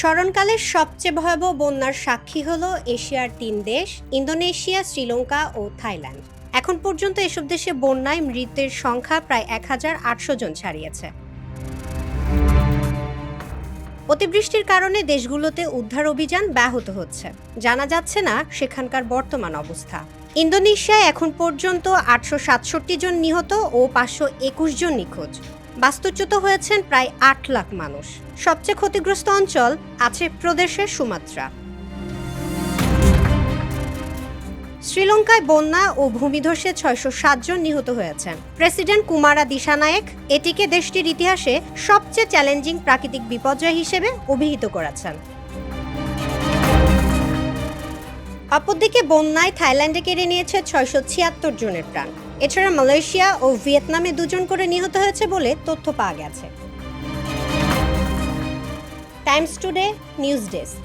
স্মরণকালের সবচেয়ে ভয়াবহ বন্যার সাক্ষী হল এশিয়ার তিন দেশ, ইন্দোনেশিয়া, শ্রীলঙ্কা ও থাইল্যান্ড। এখন পর্যন্ত এসব দেশে বন্যায় মৃতের সংখ্যা প্রায় এক হাজার আটশো জন ছাড়িয়েছে। অতিবৃষ্টির কারণে দেশগুলোতে উদ্ধার অভিযান ব্যাহত হচ্ছে। জানা যাচ্ছে না সেখানকার বর্তমান অবস্থা। ইন্দোনেশিয়ায় এখন পর্যন্ত আটশো সাতষট্টি জন নিহত ও পাঁচশো একুশ জন নিখোঁজ। বাস্তুচ্যুত হয়েছেন প্রায় আট লাখ মানুষ। সবচেয়ে ক্ষতিগ্রস্ত অঞ্চল আছে প্রদেশের সুমাত্রা। শ্রীলঙ্কায় বন্যা ও ভূমিধসে ছয়শো জন নিহত হয়েছেন। প্রেসিডেন্ট কুমারা দিশানায়েক এটিকে দেশটির ইতিহাসে সবচেয়ে চ্যালেঞ্জিং প্রাকৃতিক বিপর্যয় হিসেবে অভিহিত করেছেন। অপরদিকে বন্যায় থাইল্যান্ডে কেড়ে নিয়েছে ছয়শো ছিয়াত্তর জনের প্রাণ। এছাড়া মালয়েশিয়া ও ভিয়েতনামে দুজন করে নিহত হয়েছে বলে তথ্য পাওয়া গেছে। Times Today, news desk.